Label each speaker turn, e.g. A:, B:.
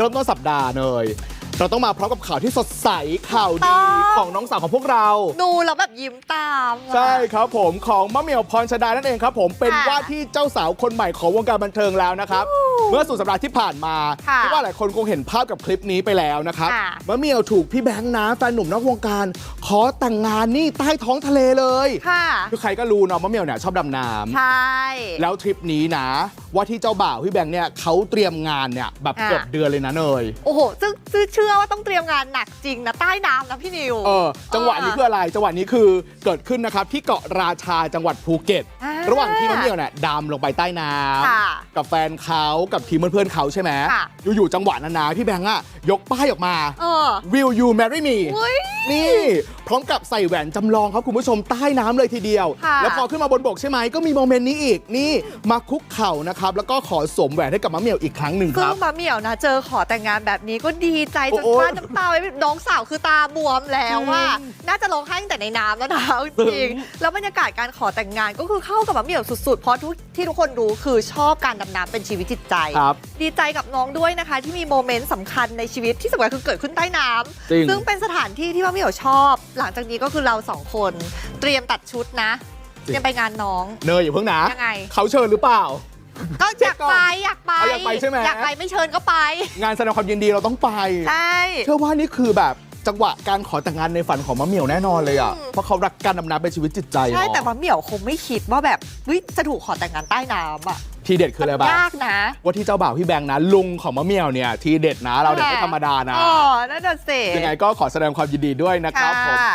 A: เริ่มต้นสัปดาห์เลย เราต้องมาพร้อมกับข่าวที่สดใสข่าว
B: ต้
A: ดี
B: อง
A: ของน้องสาวของพวกเรา
B: ดูแล้วแบบยิ้มตามอะ
A: ใช่ครับผมของมะเหมี่ยวพรชดานั่นเองครับ ผมเป็น
B: ค่ะ
A: ว่าที่เจ้าสาวคนใหม่ของวงการบันเทิงแล้วนะครับ เมื่อสุดสัปดาห์ที่ผ่านมา
B: ค่ะ
A: คิดว่าหลายคนคงเห็นภาพกับคลิปนี้ไปแล้วนะครับ
B: ค่ะ
A: มะเหมี่ยวถูกพี่แบงค์นะแฟนหนุ่มนอกวงการ ขอแต่งงานนี่ใต้ท้องทะเลเลย
B: ค่ะ
A: คือใครก็รู้เนาะมะเหมี่ยวเนี่ยชอบดำน้ำ
B: ใช่
A: แล้วทริปนี้นะ ว่าที่เจ้าบ่าวพี่แบงค์เนี่ยเขาเตรียมงานเนี่ยแบบ
B: ค่ะ
A: เกือบเดือนเลยนะเนย
B: โอ้โหซึ่งซึ่งเชื่อว่าต้องเตรียมงานหนักจริงนะใต้น้ำนะพี่นิว
A: เออจังหวะนี้คืออะไรจังหวะนี้คือเกิดขึ้นนะครับที่เกาะราชาจังหวัดภูเก็ต
B: อ่า
A: ระหว่างที่มะเหมี่ยวเนี่ยดำลงไปใต้น้
B: ค่ะำ
A: กับแฟนเขากับทีมเพื่อนๆเขาใช่ไหม
B: ค่ะ
A: อยู่ๆจังหวะนั้นนะพี่แบงค์อะยกป้ายออกมา
B: เออ
A: Will you marry me
B: อุ้ย
A: นี่ พร้อมกับใส่แหวนจำลองครับคุณผู้ชมใต้น้ำเลยทีเดียว
B: ค่ะ
A: แล้วพอขึ้นมาบนบกใช่ไหมก็มีโมเมนต์นี้อีกนี่มาคุกเข่านะครับแล้วก็ขอสวมแหวนให้กับมะเหมี่ยวอีกครั้งหนึ่งค
B: ซึ่ง
A: รับ
B: มาเหมี่ยวนะ เจอขอแต่งงานแบบนี้ก็ดีใจจน
A: โอ้
B: ก
A: โอ้
B: ลั้นน้ำตาไว้น้องสาวคือตาบวมแล้วว่า
A: จริง
B: น่าจะร้องไห้ตั้งแต่ในน้ำแล้วนะเอาจ
A: ซึ้
B: ริง
A: ง
B: แล้วบรรยากาศการขอแต่งงานก็คือเข้ากับมาเหมี่ยวสุดๆ เพราะทุกที่ทุกคนรู้คือชอบการดำน้ำเป็นชีวิตจิตใจ
A: ครับ
B: ดีใจกับน้องด้วยนะคะ ที่มีโมเมนต์สำคัญในชีวิตที่สำคัญคือเกิดขึ้นใต้น้ำ
A: จริง
B: ซึ่งเป็นสถานที่ที่มะเหมี่ยวชอบ หลังจากนี้ก็คือเราสองคนเตรียมตัดชุดนะเตรียมไปงานน้อง
A: เนยอย่าเพิ่งนะ
B: ยังไง
A: เขาเชิญหรือเปล่า
B: ก็อยากไปอยากไป
A: เอาอยากไปใช่ไหม
B: อยากไปไม่เชิญก็ไป
A: งานแสดงความยินดีเราต้องไป
B: ใช่
A: เชื่อว่านี่คือแบบจังหวะการขอแต่งงานในฝันของมะเหมี่ยวแน่นอนเลยอะ
B: อืม
A: เพราะเขารักการดำน้ำเป็นชีวิตจิตใจ
B: ใช่
A: เนาะ
B: แต่มะเหมี่ยวคงไม่คิดว่าแบบเฮ้ยจะถูกขอแต่งงานใต้น้ำอะ
A: ทีเด็ดคืออะไรบ้าง
B: ยากนะ
A: ว่าที่เจ้าบ่าวพี่แบงค์นะ ลุงของมะเหมี่ยวเนี่ย ทีเด็ดนะเราเด็ดไม่ธรรมดานะ
B: อ๋อนั่นน่ะสิ
A: ยังไงก็ขอแสดงความยินดีด้วยนะครับผม
B: ค่ะ